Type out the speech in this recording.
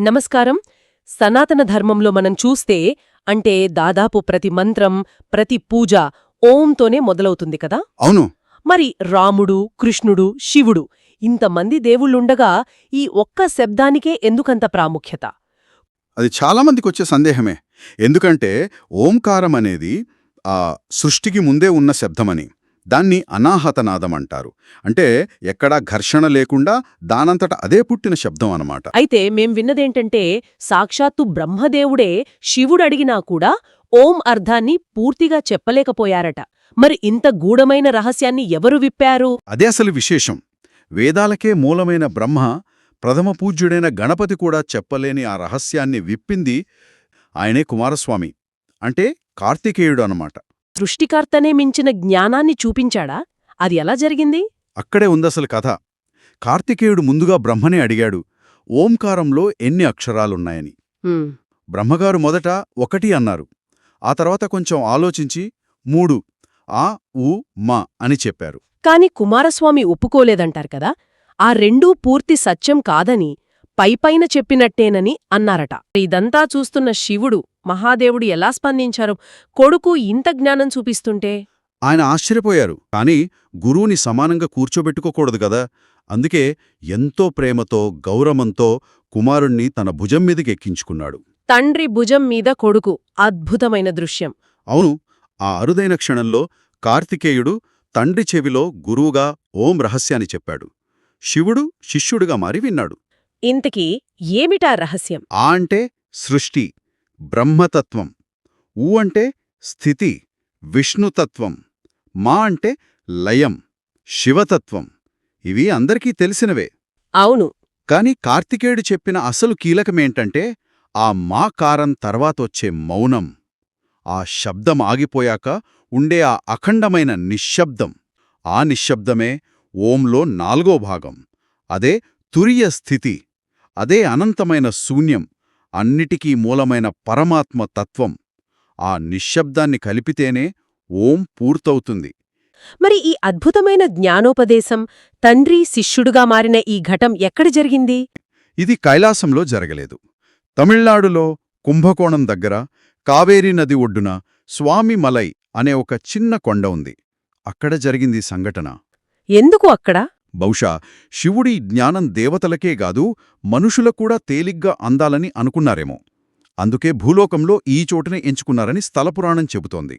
నమస్కారం. సనాతన ధర్మంలో మనం చూస్తే అంటే దాదాపు ప్రతి మంత్రం ప్రతి పూజ ఓంతోనే మొదలవుతుంది కదా? అవును. మరి రాముడు కృష్ణుడు శివుడు ఇంతమంది దేవుళ్ళుండగా ఈ ఒక్క శబ్దానికే ఎందుకంత ప్రాముఖ్యత? అది చాలామందికి వచ్చే సందేహమే. ఎందుకంటే ఓంకారం అనేది ఆ సృష్టికి ముందే ఉన్న శబ్దమని. దాన్ని అనాహతనాదం అంటారు అంటే ఎక్కడా ఘర్షణ లేకుండా దానంతట అదే పుట్టిన శబ్దం అన్నమాట. అయితే మేం విన్నదేంటంటే సాక్షాత్తు బ్రహ్మదేవుడే శివుడడిగినా కూడా ఓం అర్థాన్ని పూర్తిగా చెప్పలేకపోయారట. మరి ఇంత గూఢమైన రహస్యాన్ని ఎవరు విప్పారు? అదే అసలు విశేషం. వేదాలకే మూలమైన బ్రహ్మ ప్రథమ పూజ్యుడైన గణపతి కూడా చెప్పలేని ఆ రహస్యాన్ని విప్పింది ఆయనే కుమారస్వామి. అంటే కార్తికేయుడు అన్నమాట. సృష్టికర్తనే మించిన జ్ఞానాన్ని చూపించాడా? అది ఎలా జరిగింది? అక్కడే ఉందసలు కథ. కార్తికేయుడు ముందుగా బ్రహ్మనే అడిగాడు. ఓంకారంలో ఎన్ని అక్షరాలున్నాయని. హ్మ్, బ్రహ్మగారు మొదట ఒకటి అన్నారు. ఆ తర్వాత కొంచెం ఆలోచించి మూడు ఆ ఊ మా అని చెప్పారు. కాని కుమారస్వామి ఒప్పుకోలేదంటారు కదా? ఆ రెండూ పూర్తి సత్యం కాదని పైపైన చెప్పినట్టేనని అన్నారట. ఇదంతా చూస్తున్న శివుడు మహాదేవుడు ఎలా స్పందించారు? కొడుకు ఇంత జ్ఞానం చూపిస్తుంటే? ఆయన ఆశ్చర్యపోయారు. కాని గురువుని సమానంగా కూర్చోబెట్టుకోకూడదు గదా అందుకే ఎంతో ప్రేమతో గౌరవంతో కుమారుణ్ణి తన భుజం మీదకి ఎక్కించుకున్నాడు. తండ్రి భుజం మీద కొడుకు. అద్భుతమైన దృశ్యం. అవును ఆ అరుదైన క్షణంలో కార్తికేయుడు తండ్రి చెవిలో గురువుగా ఓం రహస్యాన్ని చెప్పాడు. శివుడు శిష్యుడిగా మారి విన్నాడు. ఇంతకీ ఏమిటా రహస్యం? ఆ అంటే సృష్టి బ్రహ్మతత్వం. ఊ అంటే స్థితి విష్ణుతత్వం. మా అంటే లయం శివతత్వం. ఇవి అందరికీ తెలిసినవే. అవును. కాని కార్తికేయుడు చెప్పిన అసలు కీలకమేంటంటే ఆ మా కారం తర్వాతొచ్చే మౌనం. ఆ శబ్దం ఆగిపోయాక ఉండే ఆ అఖండమైన నిశ్శబ్దం. ఆ నిశ్శబ్దమే ఓంలో నాల్గో భాగం. అదే తురియ స్థితి. అదే అనంతమైన శూన్యం అన్నిటికీ మూలమైన పరమాత్మ తత్వం. ఆ నిశ్శబ్దాన్ని కలిపితేనే ఓం పూర్తవుతుంది. మరి ఈ అద్భుతమైన జ్ఞానోపదేశం తండ్రి శిష్యుడుగా మారిన ఈ ఘటం ఎక్కడ జరిగింది? ఇది కైలాసంలో జరగలేదు. తమిళనాడులో కుంభకోణం దగ్గర కావేరీ నది ఒడ్డున స్వామి మలై అనే ఒక చిన్న కొండ ఉంది. అక్కడ జరిగింది సంఘటన. ఎందుకు అక్కడ? బహుశా శివుడి జ్ఞానం దేవతలకే గాదు మనుషులకు కూడా తేలిగ్గా అందాలని అనుకున్నారేమో. అందుకే భూలోకంలో ఈ చోటునే ఎంచుకున్నారని స్థలపురాణం చెబుతోంది.